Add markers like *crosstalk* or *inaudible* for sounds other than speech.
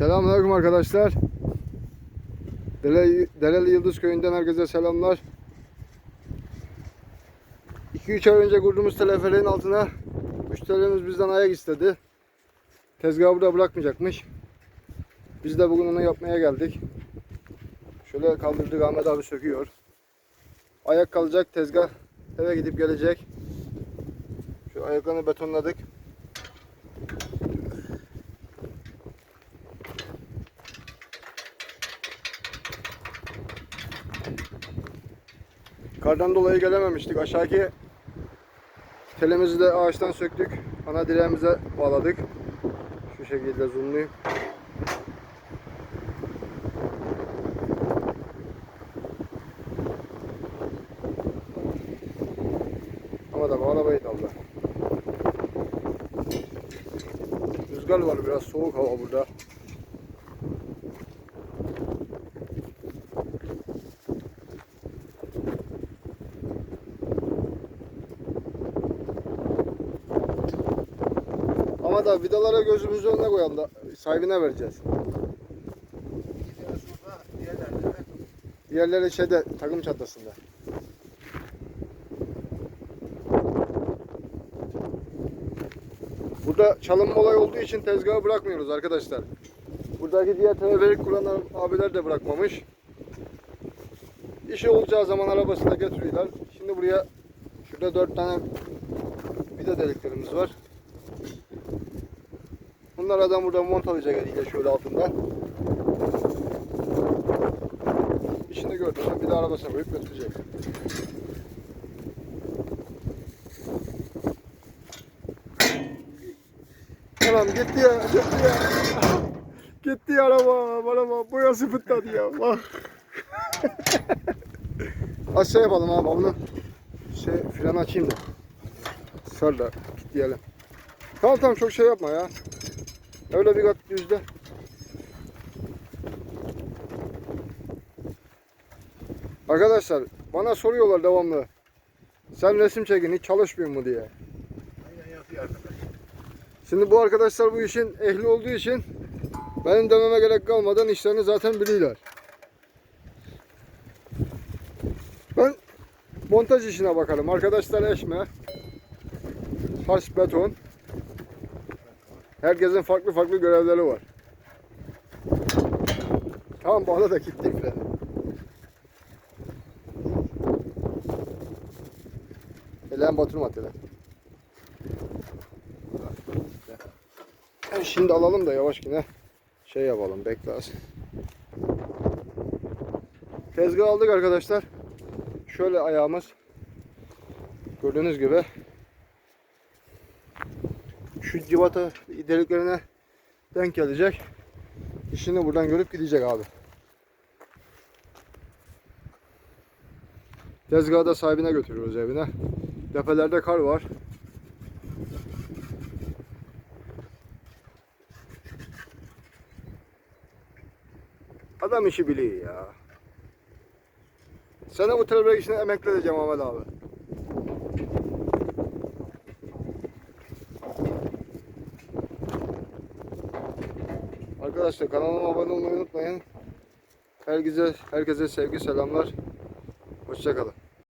Selamünaleyküm arkadaşlar. Dere, Dereli Yıldız Köyü'nden herkese selamlar. 2-3 ay önce kurduğumuz teleferiğin altına müşterimiz bizden ayak istedi. Tezgahı burada bırakmayacakmış. Biz de bugün onu yapmaya geldik. Şöyle kaldırdık Ahmet abi söküyor. Ayak kalacak tezgah eve gidip gelecek. Şu ayaklarını betonladık. Kardan dolayı gelememiştik. Aşağıki telemizi de ağaçtan söktük. Ana direğimize bağladık. Şu şekilde zoomlayayım. Ama da bu arabayı daldı. Rüzgar var biraz soğuk hava burada. Da vidalara gözümüzün önüne koyalım da sahibine vereceğiz. Diğerleri şeyde takım çatlasında. Burada çalınma olay olduğu için tezgahı bırakmıyoruz arkadaşlar. Buradaki diğer teleferik kullanan abiler de bırakmamış. İşi olacağı zaman arabasına getiriyorlar. Şimdi buraya şurada dört tane vida deliklerimiz var. Bunlar adam burada montalayacak eliyle şöyle altında. İşini gördüğünde bir de arabasına koyup götürecek. Anam gitti ya, gitti ya. Gitti ya araba, araba boyası fıtladı ya. Bak. *laughs* Aşağı yapalım abi bunu. Şey fren açayım da. Sar da kilitleyelim. Tamam tamam çok şey yapma ya. Öyle bir kat düzde. Arkadaşlar bana soruyorlar devamlı. Sen resim çekin hiç çalışmıyor mu diye. Şimdi bu arkadaşlar bu işin ehli olduğu için benim dememe gerek kalmadan işlerini zaten biliyorlar. Ben montaj işine bakalım. Arkadaşlar eşme, taş, beton. Herkesin farklı farklı görevleri var. Tamam bağla da kilitli freni. Elen batırma. Yani Şimdi alalım da yavaş yine şey yapalım bekle az. Tezgah aldık arkadaşlar. Şöyle ayağımız gördüğünüz gibi şu civata deliklerine denk gelecek. İşini buradan görüp gidecek abi. Tezgahı da sahibine götürüyoruz evine. Tepelerde kar var. Adam işi biliyor ya. Sana bu telefon işine emekli edeceğim Ahmet abi. Arkadaşlar kanalıma abone olmayı unutmayın. Herkese herkese sevgi selamlar. Hoşçakalın.